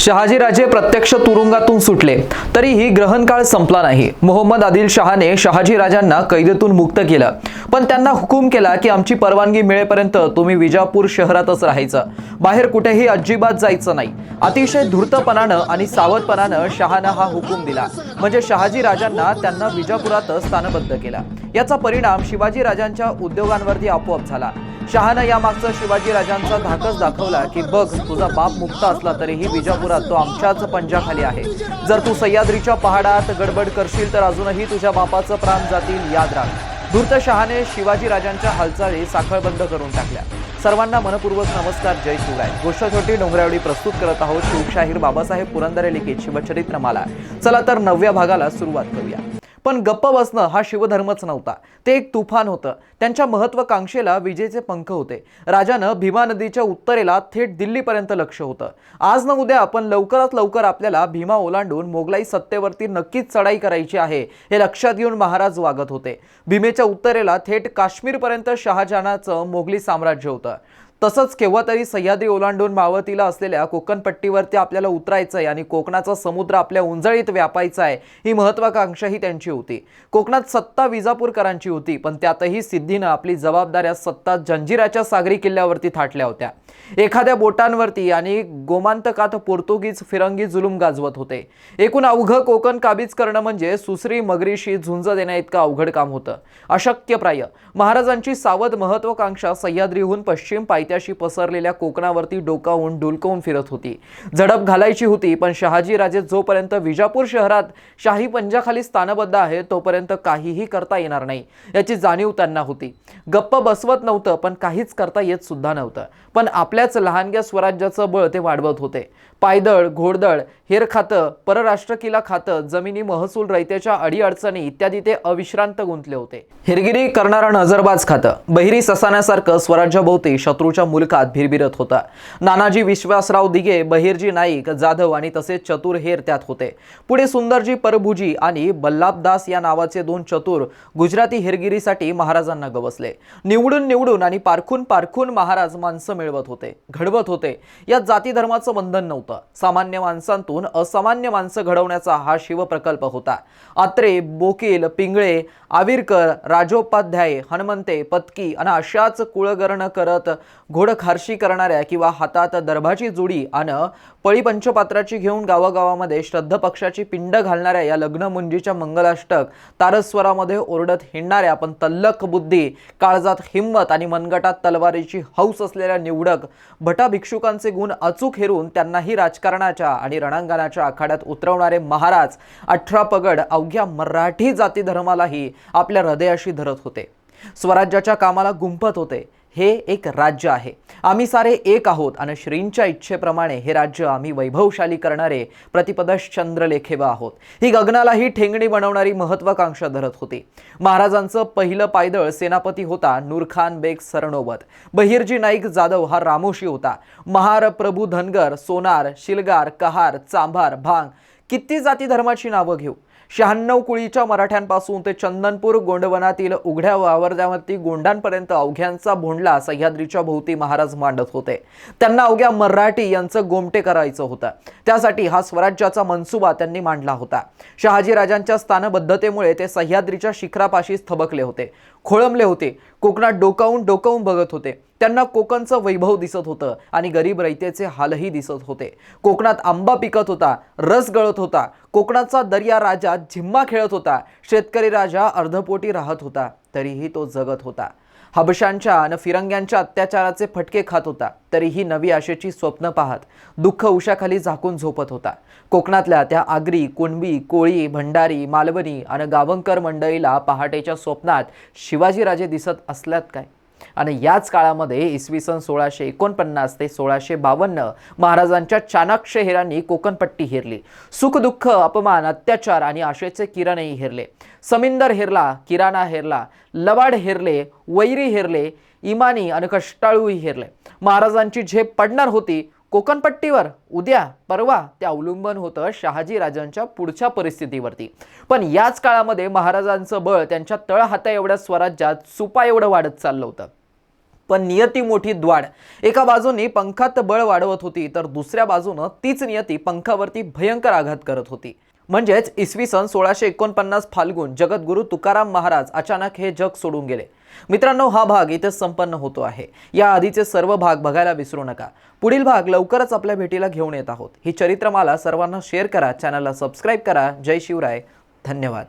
शहाजीराजे प्रत्यक्ष तुरुंगातून सुटले. तरीही ग्रहणकाळ संपला नाही. मोहम्मद आदिल शहाने शहाजी राजांना कैदेतून मुक्त केलं. पण त्यांना हुकूम केला की आमची परवानगी मिळेपर्यंत तुम्ही विजापूर शहरातच राहायचं. बाहेर कुठेही अजिबात जायचं नाही. अतिशय धूर्तपणानं आणि सावधपणानं शहानं हा हुकूम दिला. म्हणजे शहाजी राजांना त्यांना विजापुरातच स्थानबद्ध केला. याचा परिणाम शिवाजी राजांच्या उद्योगांवरती आपोआप झाला. शहानं यामागचा शिवाजीराजांचा धाकच दाखवला की बघ तुझा बाप मुक्त असला तरीही विजापुरात तो आमच्याच पंजाखाली आहे. जर तू सह्याद्रीच्या पहाडात गडबड करशील तर अजूनही तुझ्या बापाचं प्राण जातील याद राख. धूर्त शहाने शिवाजीराजांच्या हालचाली साखळबंद करून टाकल्या. सर्वांना मनपूर्वक नमस्कार जय शिवराय. गोष्ट छोटी डोंगरावडी प्रस्तुत करत आहोत शिवशाहीर बाबासाहेब पुरंदरे लिखित शिवचरित्रमाला. चला तर नवव्या भागाला सुरुवात करूया. पण गप्प बसणं हा शिवधर्मच नव्हता. ते एक तुफान होतं. त्यांच्या महत्वाकांक्षेला विजेचे पंख होते. राजानं भीमा नदीच्या उत्तरेला थेट दिल्लीपर्यंत लक्ष होतं. आज न उद्या आपण लवकरात लवकर आपल्याला भीमा ओलांडून मोगलाई सत्तेवरती नक्कीच चढाई करायची आहे हे लक्षात घेऊन महाराज वागत होते. भीमेच्या उत्तरेला थेट काश्मीरपर्यंत शहाजहानाचं मोगली साम्राज्य होतं. तसंच केव्हा तरी सह्याद्री ओलांडून मावतीला असलेल्या कोकणपट्टीवरती आपल्याला उतरायचं आहे आणि कोकणाचा समुद्र आपल्या उंजळीत व्यापायचा आहे ही महत्वाकांक्षा ही त्यांची होती. कोकणात सत्ता विजापूरकरांची होती पण त्यातही सिद्धीनं आपली जबाबदाऱ्या सत्ता जंजिराच्या सागरी किल्ल्यावरती थाटल्या होत्या. एखाद्या बोटांवरती आणि गोमांतकात पोर्तुगीज फिरंगी जुलूम गाजवत होते. एकूण अवघं कोकण काबीज करणं म्हणजे सुसरी मगरीशी झुंज देण्या इतकं अवघड काम होतं. अशक्यप्राय महाराजांची सावध महत्वाकांक्षा सह्याद्रीहून पश्चिम पायथ्याशी पसरलेल्या कोकणावरती डोकावून डुलकवून फिरत होती. झडप घालायची होती पण शहाजी राजे जोपर्यंत विजापूर शहरात शाही पंजाखाली स्थानबद्ध आहे तोपर्यंत काहीही करता येणार नाही. याची जाणीव त्यांना होती. गप्प बसवत नव्हतं पण काहीच करता येत सुद्धा नव्हतं. पण आपल्याच लहानग्या स्वराज्याचं बळ ते वाढवत होते. पायदळ घोडदळ हेर खातं परराष्ट्र किला खातं जमिनी महसूल रयतेच्या अडीअडचणी इत्यादी ते अविश्रांत गुंतले होते. हिरगिरी करणारा नजरबाज खातं. बहिरी ससाण्यासारखं स्वराज्याभोवती शत्रूच्या मुलकात भिरभिरत होता. नानाजी विश्वासराव दिगे बहिरजी नाईक जाधव आणि तसेच चतुर हेर त्यात होते. पुढे सुंदरजी परभुजी आणि बल्लाबदास या नावाचे दोन चतुर गुजराती हेरगिरीसाठी महाराजांना गवसले. निवडून निवडून आणि पारखून पारखून महाराज माणसं मिळवत होते घडवत होते. यात जाती धर्माचं बंधन नव्हतं. सामान्य माणसांतून असामान्य माणसं घडवण्याचा हा शिवप्रकल्प होता. आत्रे बोकील पिंगळे आविरकर राजोपाध्याय हनुमंते पत्की आणि अशाच कुळगरण करत घोडखारशी करणाऱ्या किंवा हातात दर्भाची जुडी आणि पळी पंचपात्राची घेऊन गावागावामध्ये श्रद्ध पक्षाची पिंड घालणाऱ्या या लग्न मुंजीच्या मंगलाष्टक तारस्वरामध्ये ओरडत हिंडणाऱ्या पण तल्लख बुद्धी काळजात हिंमत आणि मनगटात तलवारीची हौस असलेल्या निवडक भटा भिक्षुकांचे गुण अचूक हेरून त्यांनाही राजकारणाच्या आणि रणांगणाच्या आखाड्यात उतरवणारे महाराज अठरा पगड अवघ्या मराठी जाती धर्मालाही आपल्या हृदयाशी धरत होते. स्वराज्याच्या कामाला गुंफत होते. हे एक राज्य आहे. आम्ही सारे एक आहोत आणि श्रींच्या इच्छेप्रमाणे हे राज्य आम्ही वैभवशाली करणारे प्रतिपदश चंद्रलेखेवा आहोत. ही गगनालाही ठेंगणी बनवणारी महत्वाकांक्षा धरत होती. महाराजांचं पहिलं पायदळ सेनापती होता नूरखान बेग सरनोबत बहिरजी नाईक जाधव हा रामोशी होता. महार प्रभू धनगर सोनार शिलगार कहार चांभार भांग किती जाती धर्माची नावं घेऊ? शहाण्णव कुळीच्या मराठ्यांपासून ते चंदनपूर गोंडवनातील उघड्या वावरद्यावरती गोंडांपर्यंत अवघ्यांचा भोंडला सह्याद्रीच्या भोवती महाराज मांडत होते. त्यांना अवघ्या मराठी यांचं गोमटे करायचं होतं. त्यासाठी हा स्वराज्याचा मनसुबा त्यांनी मांडला होता. शहाजी राजांच्या स्थानबद्धतेमुळे ते सह्याद्रीच्या शिखरापाशीच थबकले होते. खोळंबले होते. कोकणात डोकावून डोकावून बघत होते. त्यांना कोकणचं वैभव दिसत होतं आणि गरीब रयतेचे हालही दिसत होते. कोकणात आंबा पिकत होता रस गळत होता कोकणाचा दर्या राजा झिम्मा खेळत होता शेतकरी राजा अर्धपोटी राहत होता तरीही तो जगत होता. हबशांच्या आणि फिरंग्यांच्या अत्याचाराचे फटके खात होता तरीही नवी आशेची स्वप्न पाहत दुःख उशाखाली झाकून झोपत होता. कोकणातल्या त्या आगरी कुणबी कोळी भंडारी मालवणी आणि गावंकर मंडळीला पहाटेच्या स्वप्नात शिवाजीराजे दिसत असल्यात काय? आणि याच काळामध्ये इसवी सन सोळाशे एकोणपन्नास ते सोळाशे बावन्न महाराजांच्या चाणाक्ष हेरांनी कोकणपट्टी हेरली. सुखदुःख अपमान अत्याचार आणि आशेचे किरणही हेरले. समिंदर हेरला किराणा हेरला लवाड हेरले वैरी हेरले इमानी आणि कष्टाळूही हेरले. महाराजांची झेप पडणार होती कोकणपट्टीवर उद्या परवा ते अवलंबन होतं शहाजी राजांच्या पुढच्या परिस्थितीवरती. पण याच काळामध्ये महाराजांचं बळ त्यांच्या तळहाता एवढ्या स्वराज्यात सुपा एवढं वाढत चाललं होतं. पण नियती मोठी द्वाड. एका बाजूनी पंखात बळ वाढवत होती तर दुसऱ्या बाजूनं तीच नियती पंखावरती भयंकर आघात करत होती. म्हणजेच इसवी सन सोळाशे एकोणपन्नास फाल्गुन जगद्गुरू तुकाराम महाराज अचानक हे जग सोडून गेले. मित्रांनो हा भाग इथे संपन्न होतो आहे. या आधीचे सर्व भाग बघायला विसरू नका. पुढील भाग लवकरच आपल्या भेटीला घेऊन येत आहोत. ही चरित्रमाला सर्वांना शेअर करा चॅनलला सबस्क्राईब करा. जय शिवराय. धन्यवाद.